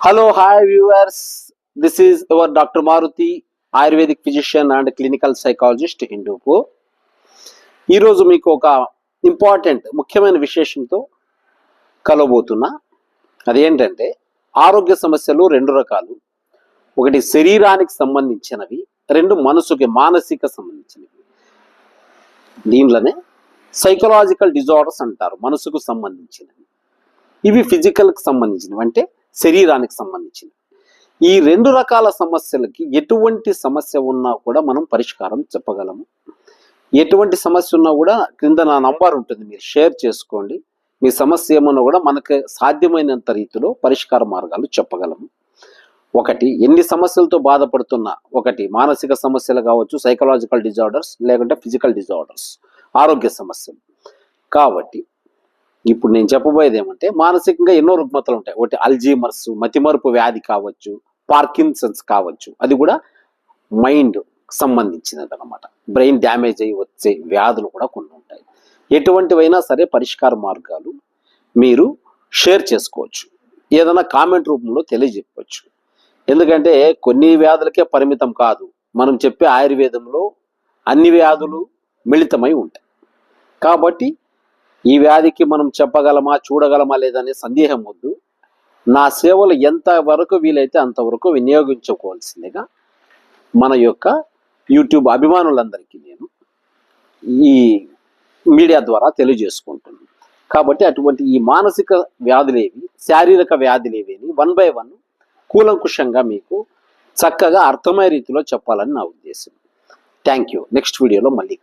Hello hi viewers this is your doctor Maruti ayurvedic physician and clinical psychologist Hindupur ఈరోజు మీకు ఒక important ముఖ్యమైన విశేషంతో కలవబోతున్నా. అదేంటంటే ఆరోగ్య సమస్యలు రెండు రకాలు. ఒకటి శరీరానికి సంబంధించినవి రెండు మనసుకి మానసిక సంబంధించినవి. దీనిలోనే సైకలాజికల్ డిజార్డర్స్ అంటారు మనసుకు సంబంధించినవి. ఇవి ఫిజికల్కి సంబంధించినవి. అంటే శరీరానికి సంబంధించింది ఈ రెండు రకాల సమస్యలకి ఎటువంటి సమస్య ఉన్నా కూడా మనం పరిష్కారం చెప్పగలము. ఎటువంటి సమస్య ఉన్నా కూడా క్రింద నా నంబర్ ఉంటుంది మీరు షేర్ చేసుకోండి. మీ సమస్య ఏమన్నా కూడా మనకు సాధ్యమైనంత రీతిలో పరిష్కార మార్గాలు చెప్పగలము. ఒకటి ఎన్ని సమస్యలతో బాధపడుతున్నా ఒకటి మానసిక సమస్యలు కావచ్చు సైకలాజికల్ డిజార్డర్స్ లేకుంటే ఫిజికల్ డిజార్డర్స్ ఆరోగ్య సమస్యలు. కాబట్టి ఇప్పుడు నేను చెప్పబోయేది ఏమంటే మానసికంగా ఎన్నో రుగ్మతలు ఉంటాయి ఒకటి అల్జీమర్స్ మతిమరుపు వ్యాధి కావచ్చు పార్కిన్సన్స్ కావచ్చు. అది కూడా మైండ్ సంబంధించినది అనమాట బ్రెయిన్ డ్యామేజ్ అయ్యి వచ్చే వ్యాధులు కూడా కొన్ని ఉంటాయి. ఎటువంటివైనా సరే పరిష్కార మార్గాలు మీరు షేర్ చేసుకోవచ్చు. ఏదైనా కామెంట్ రూపంలో తెలియజెప్పవచ్చు ఎందుకంటే కొన్ని వ్యాధులకే పరిమితం కాదు. మనం చెప్పే ఆయుర్వేదంలో అన్ని వ్యాధులు మిళితమై ఉంటాయి. కాబట్టి ఈ వ్యాధికి మనం చెప్పగలమా చూడగలమా లేదనే సందేహం వద్దు. నా సేవలు ఎంత వరకు వీలైతే అంతవరకు వినియోగించుకోవాల్సిందిగా మన యొక్క యూట్యూబ్ అభిమానులందరికీ నేను ఈ మీడియా ద్వారా తెలియజేసుకుంటున్నాను. కాబట్టి అటువంటి ఈ మానసిక వ్యాధులేవి శారీరక వ్యాధులేవి వన్ బై వన్ కూలంకుషంగా మీకు చక్కగా అర్థమయ్యే రీతిలో చెప్పాలని నా ఉద్దేశం. Thank you. నెక్స్ట్ వీడియోలో మళ్ళీ